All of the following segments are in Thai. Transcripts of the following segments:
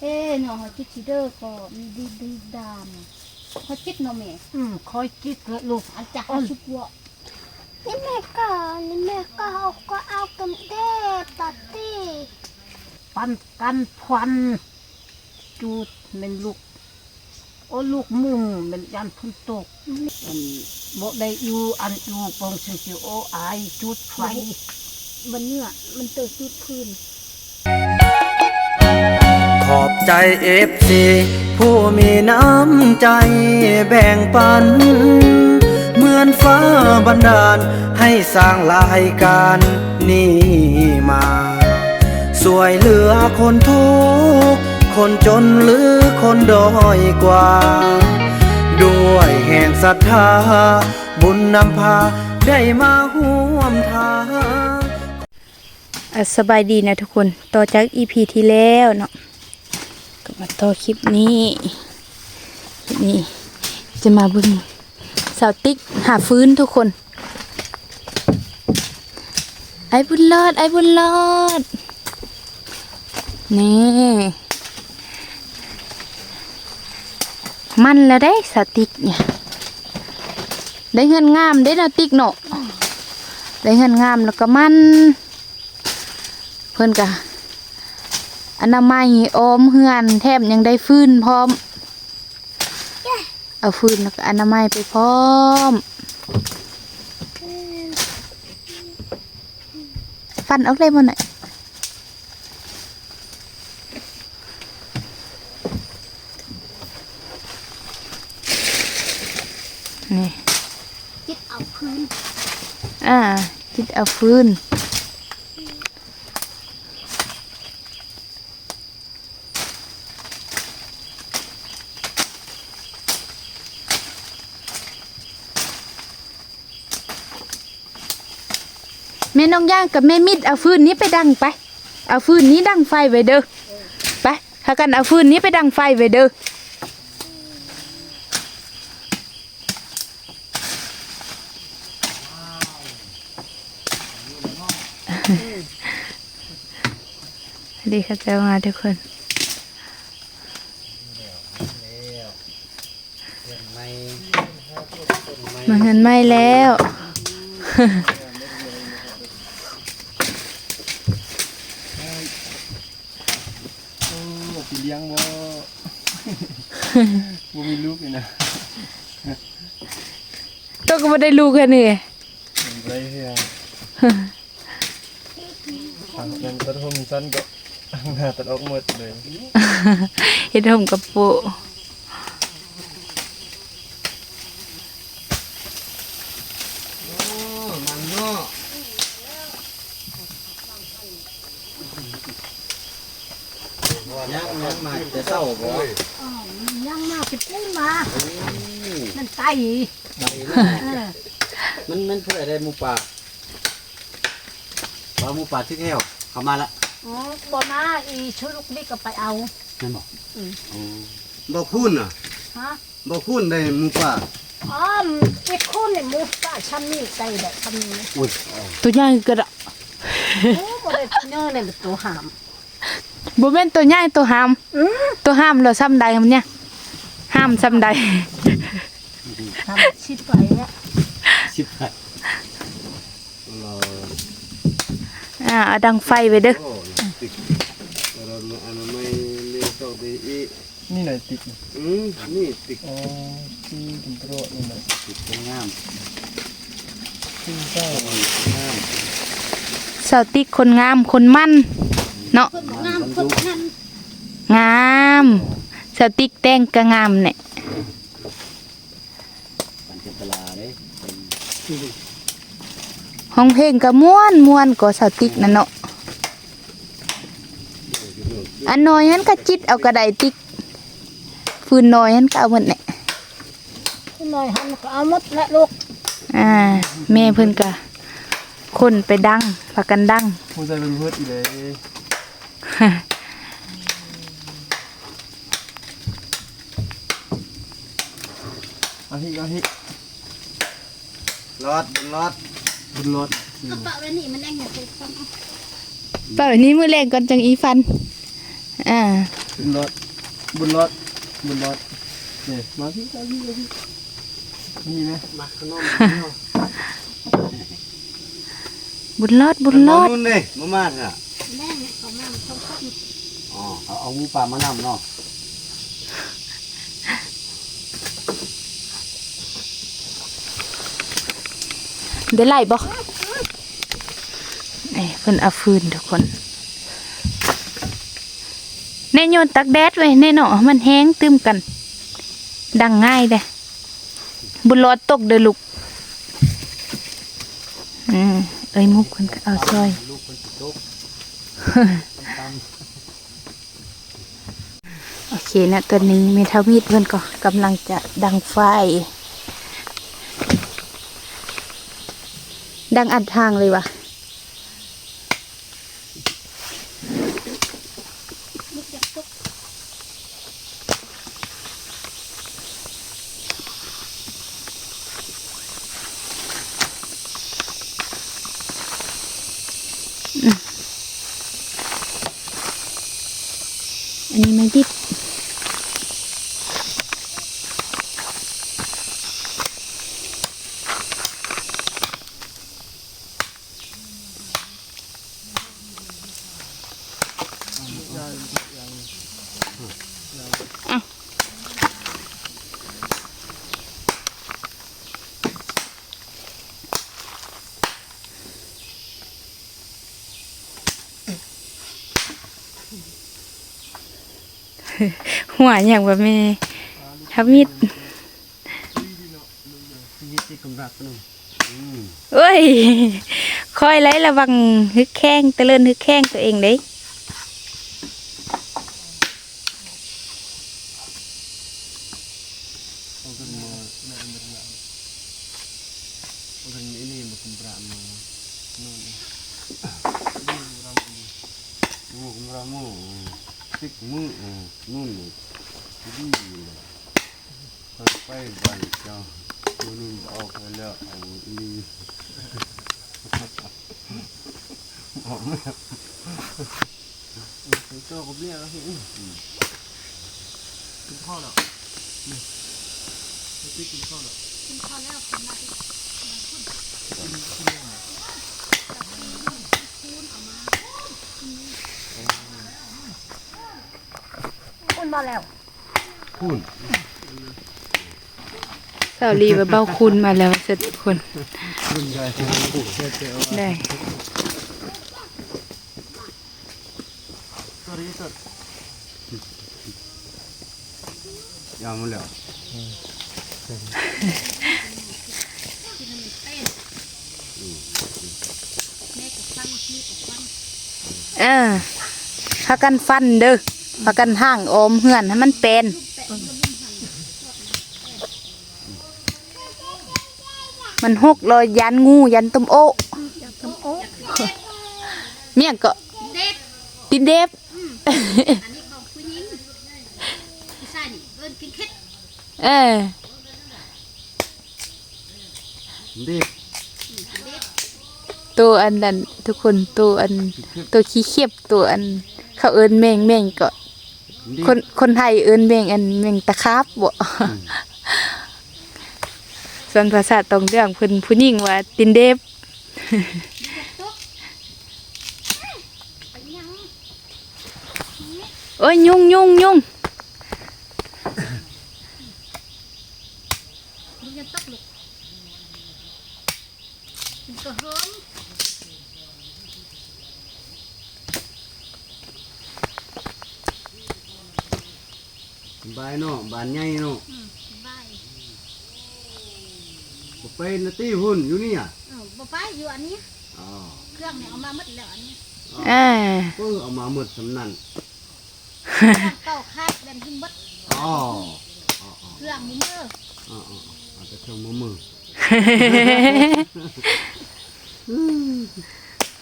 เอ้เนาะเขาจิตสิเด้อก็มีดีดีดามเขาจิตเนาะแม่อืมคอยจิตละลูกอันจะให้ชุบวัวนี่แม่ก็นี่แม่ก็เอาก็เอากันเด้ตัดตีปันกันพวันจูดเป็นลูกโอ้ลูกมุมเป็นยันพุ่นตกอันบ่ได้อยู่อันอยู่ปองสิสิโออายจุดไฟมันเนี่ยมันเติจุดพื้นข อบใจเอฟซีผู้มีน้ำใจแบ่งปัน เหมือนฟ้าบันดาลให้สร้างรายการนี้มาสวยเหลือคนทุกข์คนจนหรือคนด้อยกว่า ด้วยแห่งศรัทธา บุญนำพาได้มาห่วมทางสบายดีนะทุกคน ต่อจากอีพีที่แล้วเนาะ มาต่อคลิปนี้คลิปนี้ จะมาบึงสาวติ๊กหาฟื้นทุกคน ไอ้บุญรอด ไอ้บุญรอด นี่ มันแล้วได้สาวติ๊กเนี่ย ได้เงินงามได้นาติ๊กเนาะได้เงินงามแล้วก็มัน เพิ่อนกะ อนามัยออมเฮือน แทบยังได้ฟื้นพร้อม เอาฟื้นแล้วก็อนามัยไปพร้อม ฟันออกเลยบ่น่ะนี่จิตเอาพื้น อ่าจิตเอาฟื้น น้องย่างกับแม่มิดเอาฟืนนี้ไปดังไป เอาฟืนนี้ดังไฟไว้เด้อไปพากันเอาฟืนนี้ไปดังไฟไว้เด้อดีค่ะเจ้ามาทุกคนมันเงินไม่แล้ว สิเลี้ยงบ่ บ่มีลูกนี่นะ ตัวก็ไม่ได้ลูกแค่นี้ไรเฮียทางนั้นตัดผมสั้นก็หน้าตัดออกหมดเลยเฮ็ดผมกับปุมันเนาะยังยังมาจะเศร้าบ่อ๋อยังมาเป็นกู้มานั่นไต มันมันเพื่ออะไรหมูป่าว่าหมูป่าที่แก้วเข้ามาละอ๋อบ่มาอีชุลูกนี่ก็ไปเอานั่นบอกบอกพูนอะฮะบอกพูนได้หมูป่าอ๋ออีกคนนี่หมูป่าชั้นนี้ไตแบบชั้นนี้อุ้ยตัวใหญ่กระดะโอ้บ่ได้เนื้อเลยตัวหามบ่แม่นตัวใหญ่ตัวหามตัวห้ามเราซ้ำใดมันเนี่ยห้ามซ้ำใด ทำชิดไปอะชิบหายรออ่าเอาดังไฟไว้เด้อโอ้ติดเราอันไม่เลี้ยงต่อไปอีกนี่หน่อยติดอืมนี่ติดอ๋อที่กินโปรนี่หน่อยติดงามที่เจ้างามสาวติ๊กคนงามคนมั่น เนาะเพิ่นงามเพิ่นนั่นงามสาวติ๊กแต่งก็งามเนี่ย ปันเจตลาเด้ ห้องเพลงก็ม่วนม่วนก็สาวติ๊กนั่นเนาะอันน้อยหันก็จิตเอากระไดติ๊กฟืนน้อยหันก็เอาหมดเนี่ยขึ้นหน่อยหันก็เอาหมดละลูกอ่าแม่เพิ่นก็คนไปดังพากันดังผู้ใจเป็นเพื่อนอีเลยเอาที่เอาที่ รอดรอดบุญรถกระเป๋าไว้นี่มันแองอย่าไปฟังเป่านี้มือแรงก่อนจังอีฟัน อ่าบุญรอดบุญรอดบุญรอดเนี่ยมาพี่มาพี่มาพี่มีไหมมาขนมบุญรอดบุญรอดนู่นเลยมามาอะแม่เนี่ยเขามาเขาก็อ๋อเอาเอางูป่ามานำเนาะ ได้ไล่บ่นี่เพิ่นเอาฟืนทุกคนแน่โยนตักแดดไว้แน่เนาะมันแห้งตึมกัน ดังง่ายเด้บุญรอดตกเด้อลูกอืมเอ้ยมุกเพิ่นก็เอาซอยลูกคนติดตกโอเคนะตัวนี้เมทามีดเพื่อนก็กำลังจะดังไฟ ดังอัดทางเลยวะอืมอันนี้ไม่ดิบ หั วอย่างว่าแม่ทำมิดชีวิตที่กำลังนึงอืมเอ้ยคอยไล่ระวังฮึกแข้งตะเลินฮึกแข้งตัวเองเด้ เอากันมาแม่เป็นหลังเอากันนี้นี่มาคุมปรามานู่นนี่เราดี งูกำลังงูติกมืออืมนู่นนี่ดีเลยไปบ้านเจ้าตัวนู้นออกไปแล้วเอานี่ออกมา ถึงตัวกับเบี้ยแล้วพี่กินข้าวแล้วนี่พี่กินข้าวแล้ว อุ่นมาแล้วพูนสาวลีว่าเบ้าคุณมาแล้วเสร็จทุกคนคุณยายคุณปู่เจ้าเจ้าได้ตัวนี้ตัวยาวมาแล้วเออพากันฟันเด้อ พากันห่างอมเหือนให้มันเป็นมันหกเลยยันงูยันตุมโอะเมี่ยงก็เด็ดตินเดฟอันนี้ของผู้หญิงผู้ชายนี่เอิ้นกินเค็ดเออดิบตัวอันนั้นทุกคนตัวอันตัวขี้เขียบตัวอัน เขาเอินแมงแมงก็ดิบ คนคนไทยเอินแมงอันแมงตะคาบบ่ส่วนภาษาตรงเรื่องเพิ่นผู้หญิงว่าตินเดฟโอ้ยยุ่งยุ่งยุ่งมึงจะตกลูกมันก็เฮิม บายเนาะบานใหญ่เนาะสบายบ่ไปนาตีหุ่นอยู่นี่อะเออบ่ไปอยู่อันนี้ อ๋อเครื่องเนี่ยเอามาหมดแล้วอันนี้อ่าเพิ่งเอามาหมดสำนันเก้าคาดเดินขึ้นเบดอ๋อเครื่องมือมืออ๋ออ๋อเอาแต่เครื่องมือมือ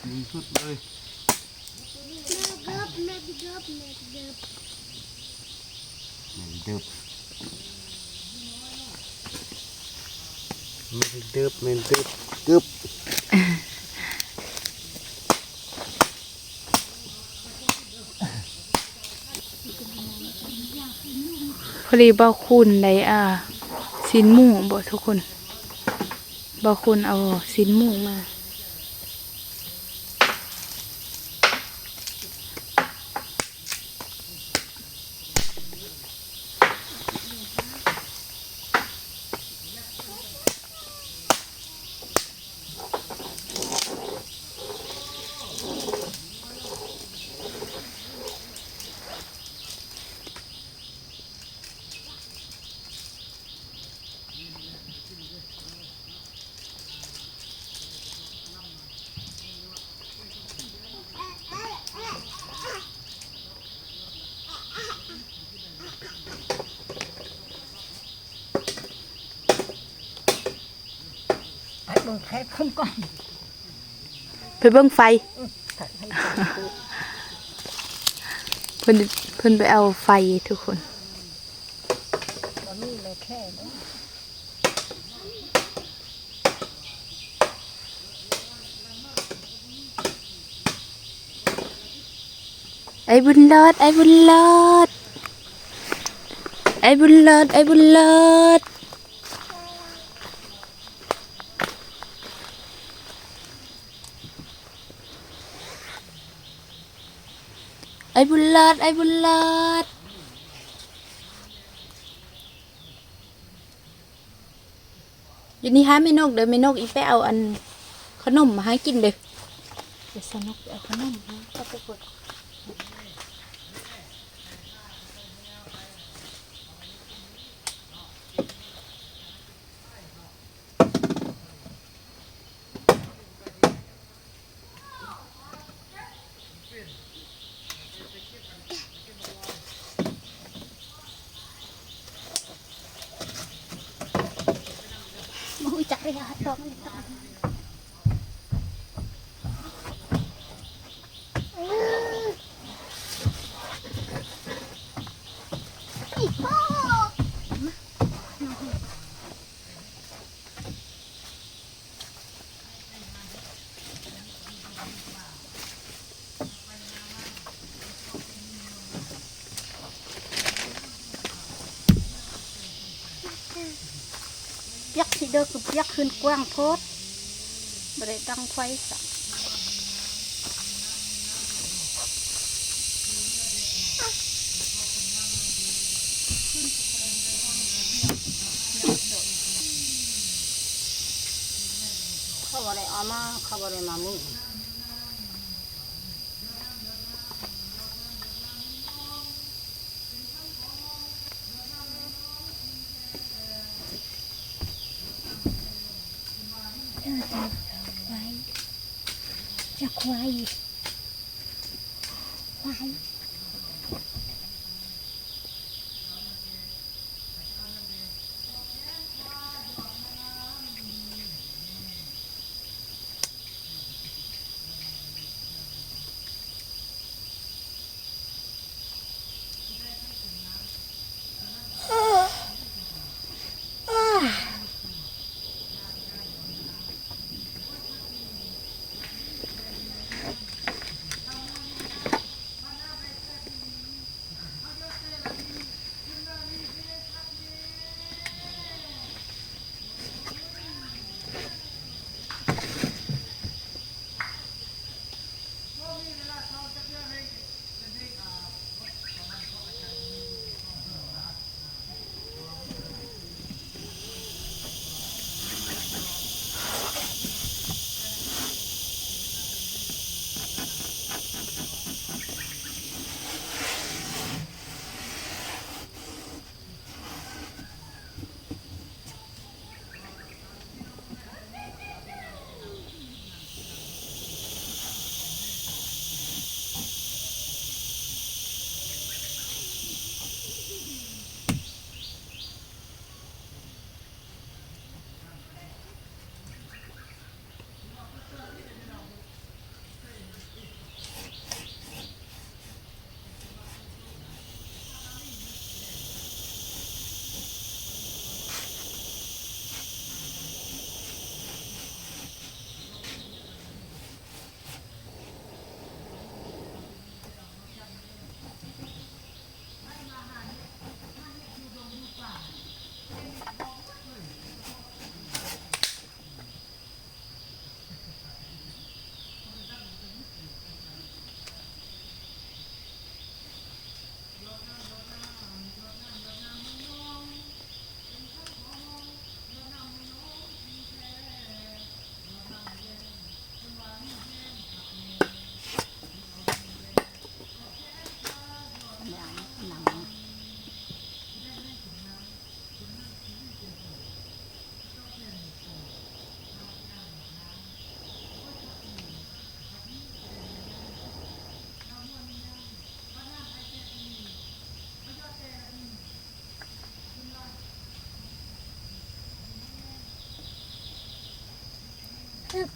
มึงสุดเลยแม่เกิบแม่เกิบแม่เกิบแม่งเดิบม่งเดิบม่งเดิบดิบพอดีบ่าคุณได้อ่าสินหมูบ่ทุกคนบ่าคุณเอาสินหมูมา บิ่งแค่ขึ้นก่อนไปเบิ่งไฟเพิ่นเพิ่นไปเอาไฟทุกคนตอนนี้เลยแค่นี้ไอ้บุญเลิศไอ้บุญเลิศไอ้บุญเลิศไอ้บุญเลิศ ไอ้บุญเลิศไอ้บุญเลิศอยู่นี่ฮะไม่นกเดี๋ยวไม่นกอีไปเอาอันขนมมาให้กินเด้อเดี๋ยวสนุกเอาขนมมาก็ไปกด มาหูจักเลยค่ะดอกมันตาย อีพ่อ เปียกที่เด้อคือเปี ยกขึ้นกว้างโพดบริตั้งไฟสักเขาบ่ได้เอามาเขาบ่ได้มามือ เด้อจ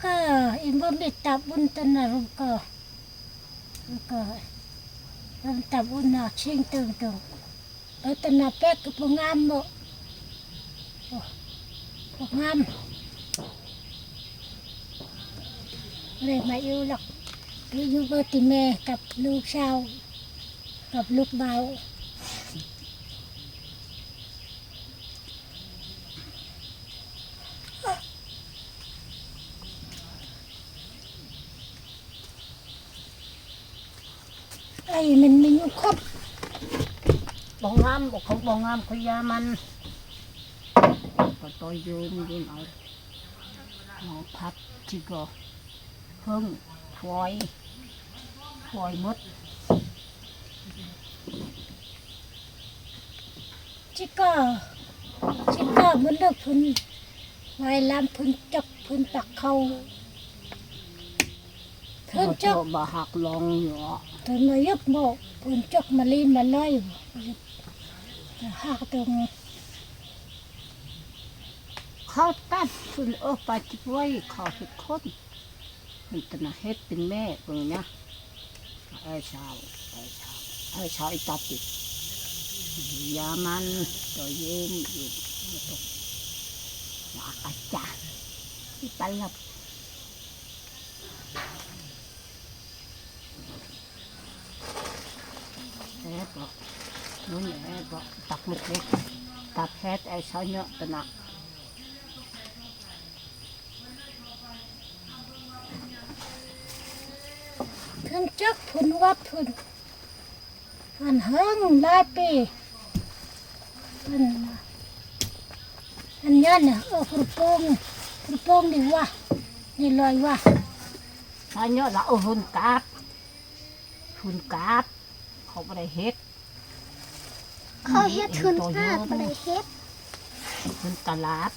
ก็อิมบ่มิตับุญตนะรุก็ก็ลำตับุญนาชิงตึงตึงเออตนาแป๊กก็พงามบ่พงามเลยมาอยู่หลักอยู่เบอร์ติเมกับลูกชาวกับลูกเบา มันมีอยู่ครบบ่งามบ่เขาบ่งามเขายามันก็ต่อยโยนยืนเอาหมอพัดที่ก็เพิ่งฟอยฟอยหมดชิก้าชิก้ามันเลิกพุนไว้ลามพุนจักพุนปักเขาเพิ่นจักบ่หักลองอยู่อะ ตอนมายึกโมพุนจกมาลีมาไล่หักตรงเขาตัดฝุ่นเออปาจิบไว้ขาเห็ดคนมันตนะเฮ็ดเป็นแม่เบิ่งนะไอ้ชาวไอ้ชาวไอ้ชาวไอ้ตัดติดยามันตัวเย็นอยู่ตกหมาอาจารย์ที่ตลับ แอบบอกนู้นแอบบอกตักหมึกเล็กตักแพทย์ไอ้ชาวเนาะตนะเพิ่นจักพุนวัดพุนอัน เฮิงหลายปีเพิ่นน่ะอันยันน่ะเออพุนโป่งพุนโป่งดีว่านี่ลอยว่าถ้าเนาะเราเอาหุ่นกาดหุ่นกาดเขาไม่ได้เฮ็ดเขาเฮ็ดทุนกาดบ่ได้เฮ็ดหุ่นตลาด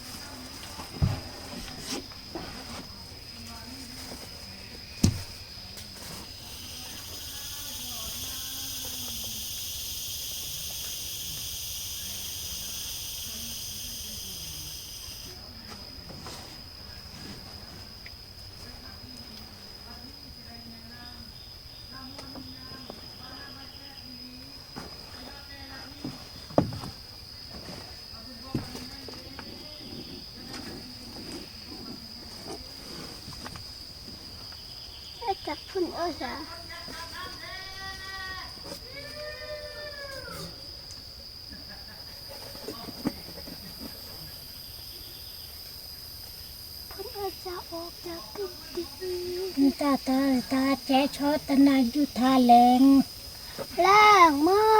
ไอ้ จักพุ่นเอ้ยจ้ะพุ่นเอ้ยจะออกจากตุกตินี่ตาตาตาแจ๊ชอตนาอยู่ท่าแรงแรงเมื่อ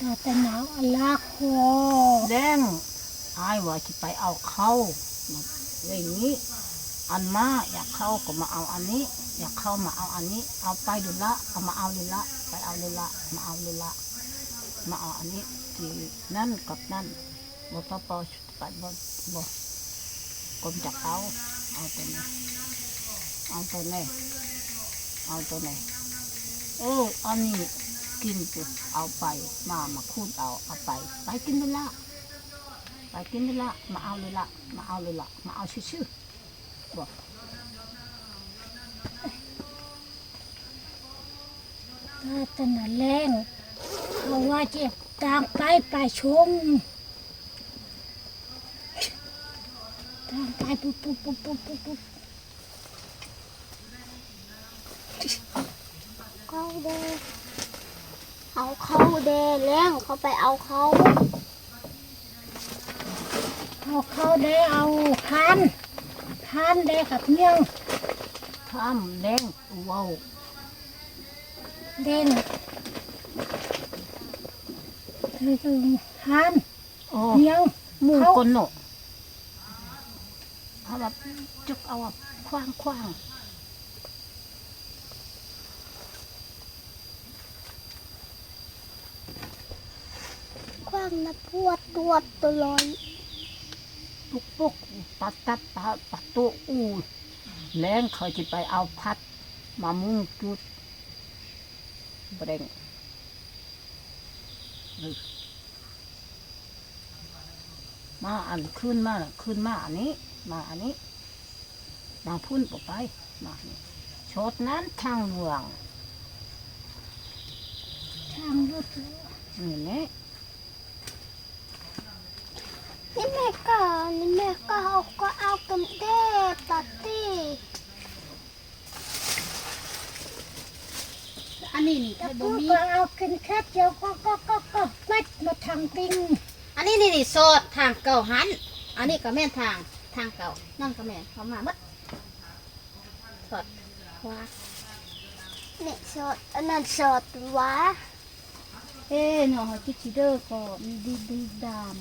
ตาตะหนาวอลาคอแดงอายว่าจะไปเอาเข้ามาเรื่องนี้ อันมาอยากเข้าก็มาเอาอันนี้ อยากเข้ามาเอาอันนี้ เอาไปดูละเอามาเอาดูละไปเอาดูละมาเอาดูละมาเอาอันนี้ที่นั่นกับนั่นบ่ปอปอชุดปัดบ่บ่กรมจักเอาเอาตัวนี้เอาตัวนี้เอาตัวนี้โอ้อันนี้กินจุเอาไปมามาคูดเอาเอาไป ไปกินดูละไปกินดูละมาเอาเลยละมาเอาเลยละมาเอาชื่อ บอกตาตนาแรงเพราว่าเจ็บตางไปไปชมตางไปปุ๊บปุ๊บปุ๊บปุ๊บปุ๊บปุ๊บเขาเดเอาเขาเดแรงเขาไปเอาเขาเอาเขาได้เอาพาน พานได้กับเมี่ยงท่ามแดงว้าวเด่นคือคือพานโอ้เมี่ยงหมูเขากนโนเอาแบบจุกเอาแบบคว้างคว้างคว้างนะปวดตัวตัวลอย ปุกปุกตัดตัดตัดตัดตัวอูแรงเขาจะไปเอาพัด มามุงจุดแดงเออมาอันขึ้นมาขึ้นมาอันนี้ มาอันนี้บางพุ่นบ่ไป มาชดนั้นทางหลวงทางรถนี่แหละ นี่แม่ก็นี่แม่ก็เอาก็เอากันเด้ปาตี้อันนี้นี่แต่ถ้าพูบ่ดมีก็เอากินแค่เดียวก็ก็ก็ก็เม็ดมาทางปิงอันนี้นี่นี่โสดทางเก่าหัน อันนี้ก็แม่นทางทางเก่านั่นก็แม่นเขามาหมดสดว่านี่สดอันนั้นสดวะเอ้เนาะเขาจิตสิเด้อก็มีดีดีดาม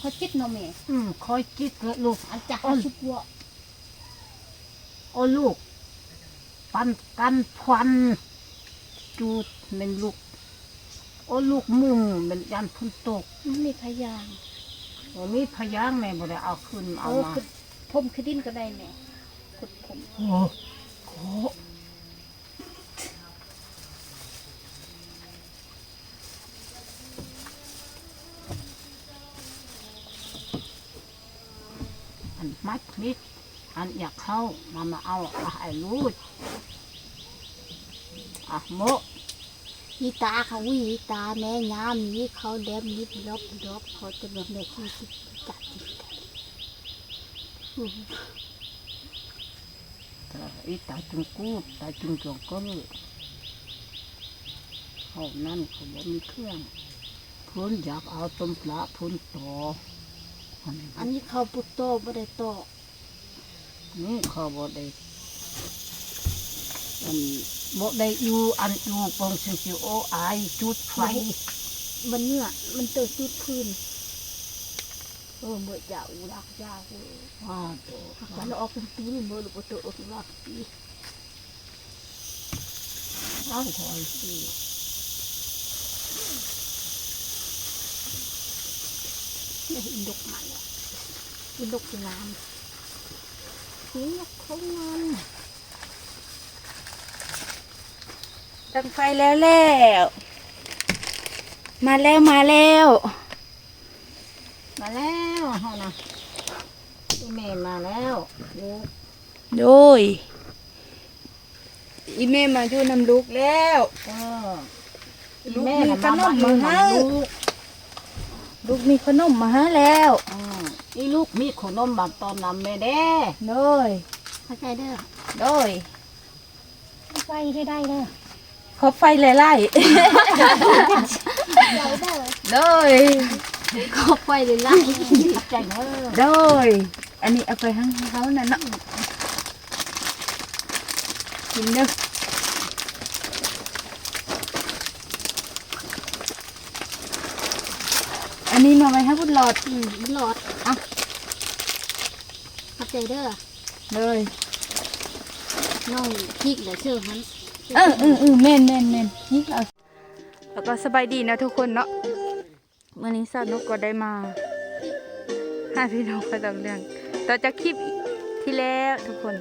เขาจิตเนาะแม่อืมคอยจิตเลยลูก อันจะอ้หาอนชุบวะโอ้ลูก ปันกันพวันจูดเป็นลูก โอ้ลูกมุมเป็นยันพุ่นตกมันมีพยางโอ้มีพยางแม่บ่ได้เอาขึ้นเอาเออมาคือผมคือดินก็ได้แม่ขุดผมโอ้โหอัน มัดมิดอันอยากเข้ามามาเอาเอาให้ลูกอะโมอีตาเขาวิอีตาแม่ยามนี้เขาแดมนิดลบลบเขาจะแบบแม่ที่สิจัดจิตแต่อีตาจึงกูดตาจึงจงก็เลยเขานั่นเขาบอกมีเครื่องพ้นอยากเอาต้มปลาพ้นต่ออันนี้อันนี้เขาปุตโตบ่ได้โต นี่เขาบอกได้อันบอกได้อยู่อันอยู่ปองสิสิโออายจุดไฟ มันเนื้อมันเติจุดพื้นเออเมื่อจะอุรักยาเว้ยว่าโตมันออกเป็นปีนเมื่อหรือบ่เตออกรักปีเอาคอยสินี่อินดกมันอะอินดกงา มนี่นกเขางามตั้งไฟแล้วแล้ว มาแล้วมาแล้ว มาแล้วเฮานะอีแม่มาแล้วลูกโดยอีเมมาอยู่นำลูกแล้วก็ลูกแม่มีน่ะขนมมาให้ลูกลูกมีขนมมาให้แล้วอืม อีลูกมีขนมบางตอนนำแม่เด้โดยเข้าใจเด้อโดยไฟให้ได้เลยขอไฟไล่ไล่ใหญ่เด้อโดยก็ไปเลยล่ะขับใจเด้อโดยอันนี้เอาไปให้เขาน่ะเนาะกินเด้ออันนี้มาไว้ให้พุดหลอดอืมมันหลอดอะ เข้าใจเด้อเลยน้องพริกเหลือเชื่อหันเออเออเออแม่นแม่นแม่นนี่เอาแล้วก็สบายดีนะทุกคนเนาะวันนี้สาวนุกก็ได้มาหาพี่น้องไปต่างเรื่องต่อจากคลิปที่แล้วทุกคน